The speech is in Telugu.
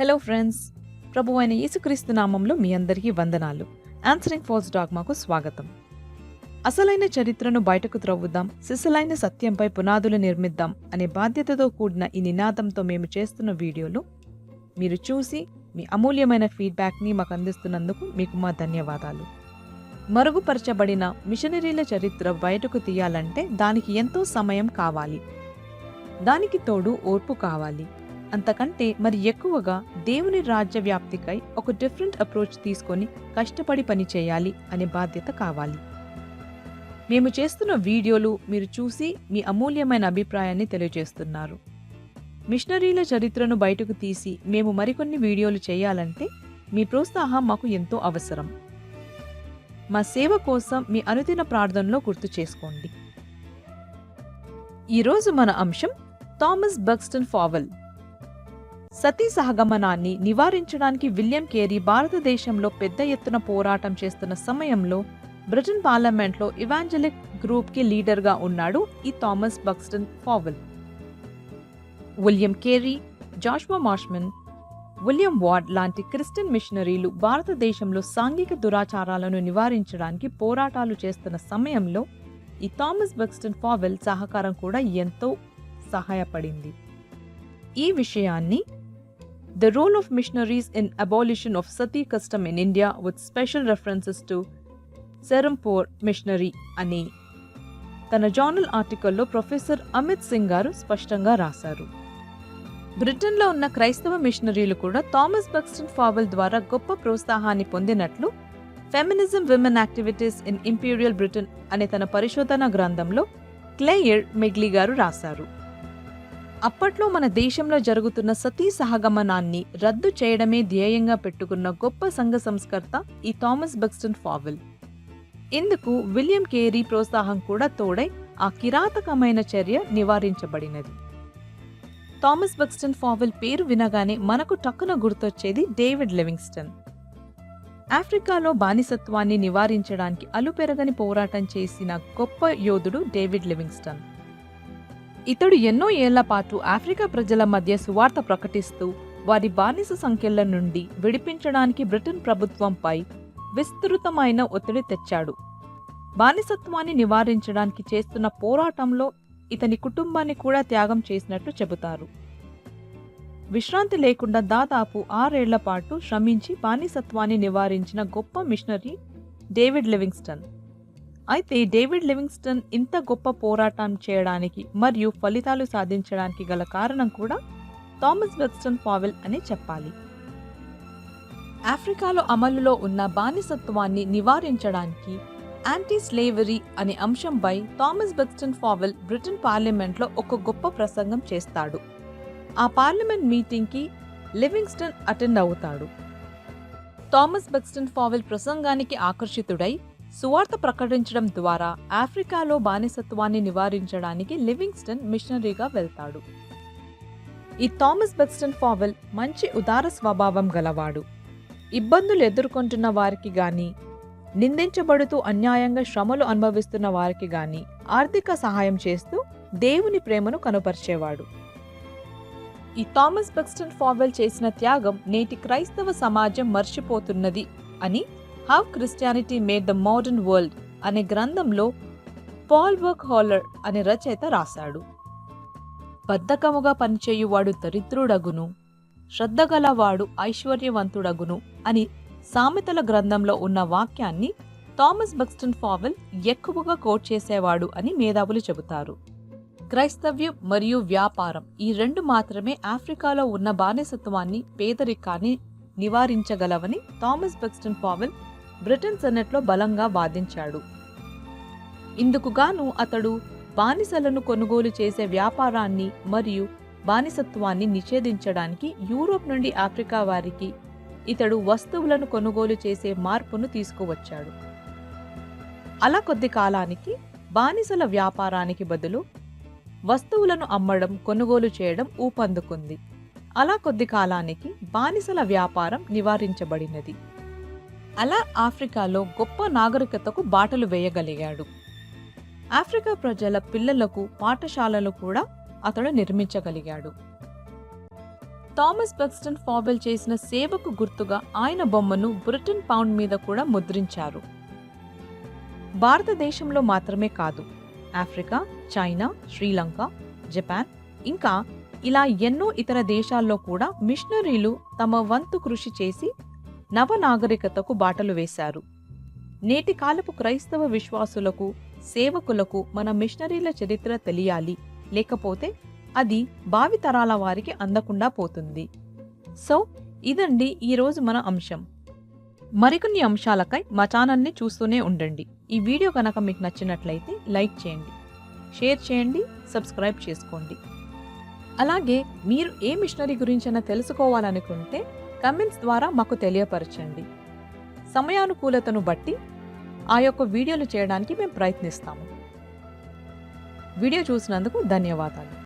హలో ఫ్రెండ్స్ ప్రభు అయిన యేసుక్రీస్తు నామంలో మీ అందరికీ వందనాలు. ఆన్సరింగ్ ఫోర్స్ డాగ్మాకు స్వాగతం. అసలైన చరిత్రను బయటకు త్రవ్వుదాం సిసలైన సత్యంపై పునాదులు నిర్మిద్దాం అనే బాధ్యతతో కూడిన ఈ నినాదంతో మేము చేస్తున్న వీడియోలు మీరు చూసి మీ అమూల్యమైన ఫీడ్బ్యాక్ని మాకు అందిస్తున్నందుకు మీకు మా ధన్యవాదాలు. మరుగుపరచబడిన మిషనరీల చరిత్ర బయటకు తీయాలంటే దానికి ఎంతో సమయం కావాలి. దానికి తోడు ఓర్పు కావాలి. అంతకంటే మరి ఎక్కువగా దేవుని రాజ్య వ్యాప్తికై ఒక డిఫరెంట్ అప్రోచ్ తీసుకొని కష్టపడి పని చేయాలి అనే బాధ్యత కావాలి. మేము చేస్తున్న వీడియోలు మీరు చూసి మీ అమూల్యమైన అభిప్రాయాన్ని తెలియజేస్తున్నారు. మిషనరీల చరిత్రను బయటకు తీసి మేము మరికొన్ని వీడియోలు చేయాలంటే మీ ప్రోత్సాహం మాకు ఎంతో అవసరం. మా సేవ కోసం మీ అనుదిన ప్రార్థనలో గుర్తు చేసుకోండి. ఈరోజు మన అంశం థామస్ బక్స్టన్ ఫావెల్ సతీ సహగమనాన్ని నివారించడానికి విలియం కేరీ భారతదేశంలో పెద్ద ఎత్తున పోరాటం చేస్తున్న సమయంలో బ్రిటన్ పార్లమెంట్లో ఇవాంజలిక్ గ్రూప్కి లీడర్గా ఉన్నాడు ఈ Thomas Buxton Fowell. William Carey Joshua Marshman William Ward లాంటి క్రిస్టియన్ మిషనరీలు భారతదేశంలో సాంఘిక దురాచారాలను నివారించడానికి పోరాటాలు చేస్తున్న సమయంలో ఈ థామస్ బక్స్టన్ ఫావెల్ సహకారం కూడా ఎంతో సహాయపడింది. ఈ విషయాన్ని the role of missionaries in abolition of sati custom in India with special references to Serampore missionary అని తన జర్నల్ ఆర్టికల్లో ప్రొఫెసర్ అమిత్ సింగ్ గారు స్పష్టంగా రాశారు. బ్రిటన్లో ఉన్న క్రైస్తవ మిషనరీలు కూడా థామస్ బక్స్టన్ ఫావెల్ ద్వారా గొప్ప ప్రోత్సాహాన్ని పొందినట్లు feminism women activities in imperial Britain అనే తన పరిశోధన గ్రంథంలో క్లేయర్ మెగ్లీ గారు రాశారు. అప్పట్లో మన దేశంలో జరుగుతున్న సతీ సహగమనాన్ని రద్దు చేయడమే ధ్యేయంగా పెట్టుకున్న గొప్ప సంఘ సంస్కర్త ఈ థామస్ బక్స్టన్ ఫావెల్. ఇందుకు విలియం కేరీ ప్రోత్సాహం కూడా తోడై ఆ కిరాతకమైన చర్య నివారించబడినది. థామస్ బక్స్టన్ ఫావెల్ పేరు వినగానే మనకు టక్కున గుర్తొచ్చేది డేవిడ్ లివింగ్స్టన్. ఆఫ్రికాలో బానిసత్వాన్ని నివారించడానికి అలుపెరగని పోరాటం చేసిన గొప్ప యోధుడు డేవిడ్ లివింగ్స్టన్. ఇతడు ఎన్నో ఏళ్ళ పాటు ఆఫ్రికా ప్రజల మధ్య సువార్త ప్రకటిస్తూ వారి బానిస సంఖ్యల నుండి విడిపించడానికి బ్రిటన్ ప్రభుత్వంపై విస్తృతమైన ఒత్తిడి తెచ్చాడు. బానిసత్వాన్ని నివారించడానికి చేస్తున్న పోరాటంలో ఇతని కుటుంబాన్ని కూడా త్యాగం చేసినట్లు చెబుతారు. విశ్రాంతి లేకుండా దాదాపు ఆరేళ్ళ పాటు శ్రమించి బానిసత్వాన్ని నివారించిన గొప్ప మిషనరీ డేవిడ్ లివింగ్స్టన్. అయితే డేవిడ్ లివింగ్స్టన్ ఇంత గొప్ప పోరాటం చేయడానికి మరియు ఫలితాలు సాధించడానికి గల కారణం కూడా థామస్ వెక్స్టన్ ఫావెల్ అని చెప్పాలి. ఆఫ్రికాలో అమలులో ఉన్న బానిసత్వాన్ని నివారించడానికి యాంటీ స్లేవరీ అనే అంశంపై థామస్ బెక్స్టన్ ఫావెల్ బ్రిటన్ పార్లమెంట్లో ఒక గొప్ప ప్రసంగం చేస్తాడు. ఆ పార్లమెంట్ మీటింగ్కి లివింగ్స్టన్ అటెండ్ అవుతాడు. థామస్ బెక్స్టన్ ఫావెల్ ప్రసంగానికి ఆకర్షితుడై సువార్త ప్రకటించడం ద్వారా ఆఫ్రికాలో బానిసత్వాన్ని నివారించడానికి లివింగ్స్టన్ మిషనరీగా వెళ్తాడు. ఈ థామస్ బెక్స్టన్ ఫావెల్ మంచి ఉదార స్వభావం గలవాడు. ఇబ్బందులు ఎదుర్కొంటున్న వారికి గాని నిందించబడుతూ అన్యాయంగా శ్రమలు అనుభవిస్తున్న వారికి గాని ఆర్థిక సహాయం చేస్తూ దేవుని ప్రేమను కనుపరిచేవాడు. ఈ థామస్ బెక్స్టన్ ఫావెల్ చేసిన త్యాగం నేటి క్రైస్తవ సమాజం మర్చిపోతున్నది అని how Christianity made the modern world అనే గ్రంథంలో పాల్ వర్క్ హాలర్ అనే రచయిత రాశాడు. బద్ధకముగా పనిచేయువాడు దరిద్రుడగును శ్రద్ధగలవాడు ఐశ్వర్యవంతుడగును అని సామెతల గ్రంథంలో ఉన్న వాక్యాన్ని థామస్ బక్స్టన్ ఫావెల్ ఎక్కువగా కోట్ చేసేవాడు అని మేధావులు చెబుతారు. క్రైస్తవ్యం మరియు వ్యాపారం ఈ రెండు మాత్రమే ఆఫ్రికాలో ఉన్న బానిసత్వాన్ని పేదరికాన్ని నివారించగలవని థామస్ బక్స్టన్ ఫావెల్ బ్రిటన్ సెనెట్లో బలంగా వాదించాడు. ఇందుకుగాను అతడు బానిసలను కొనుగోలు చేసే వ్యాపారాన్ని మరియు బానిసత్వాన్ని నిషేధించడానికి యూరోప్ నుండి ఆఫ్రికా వారికి ఇతడు వస్తువులను కొనుగోలు చేసే మార్పును తీసుకువచ్చాడు. అలా కొద్ది కాలానికి బానిసల వ్యాపారానికి బదులు వస్తువులను అమ్మడం కొనుగోలు చేయడం ఊపందుకుంది. అలా కొద్ది కాలానికి బానిసల వ్యాపారం నివారించబడినది. అలా ఆఫ్రికాలో గొప్ప నాగరికతకు బాటలు వేయగలిగాడు. ఆఫ్రికా ప్రజల పిల్లలకు పాఠశాలలు కూడా అతడు నిర్మించగలిగాడు. థామస్ బక్స్టన్ ఫాబెల్ చేసిన సేవకు గుర్తుగా ఆయన బొమ్మను బ్రిటన్ పౌండ్ మీద కూడా ముద్రించారు. భారతదేశంలో మాత్రమే కాదు ఆఫ్రికా చైనా శ్రీలంక జపాన్ ఇంకా ఇలా ఎన్నో ఇతర దేశాల్లో కూడా మిషనరీలు తమ వంతు కృషి చేసి నవనాగరికతకు బాటలు వేశారు. నేటి కాలపు క్రైస్తవ విశ్వాసులకు సేవకులకు మన మిషనరీల చరిత్ర తెలియాలి. లేకపోతే అది భావితరాల వారికి అందకుండా పోతుంది. సో ఇదండి ఈరోజు మన అంశం. మరికొన్ని అంశాలకై మా ఛానల్ని చూస్తూనే ఉండండి. ఈ వీడియో కనుక మీకు నచ్చినట్లయితే లైక్ చేయండి. షేర్ చేయండి సబ్స్క్రైబ్ చేసుకోండి. అలాగే మీరు ఏ మిషనరీ గురించైనా తెలుసుకోవాలనుకుంటే కమెంట్స్ ద్వారా మాకు తెలియపరచండి. సమయానుకూలతను బట్టి ఆ యొక్క వీడియోలు చేయడానికి మేము ప్రయత్నిస్తాము. వీడియో చూసినందుకు ధన్యవాదాలు.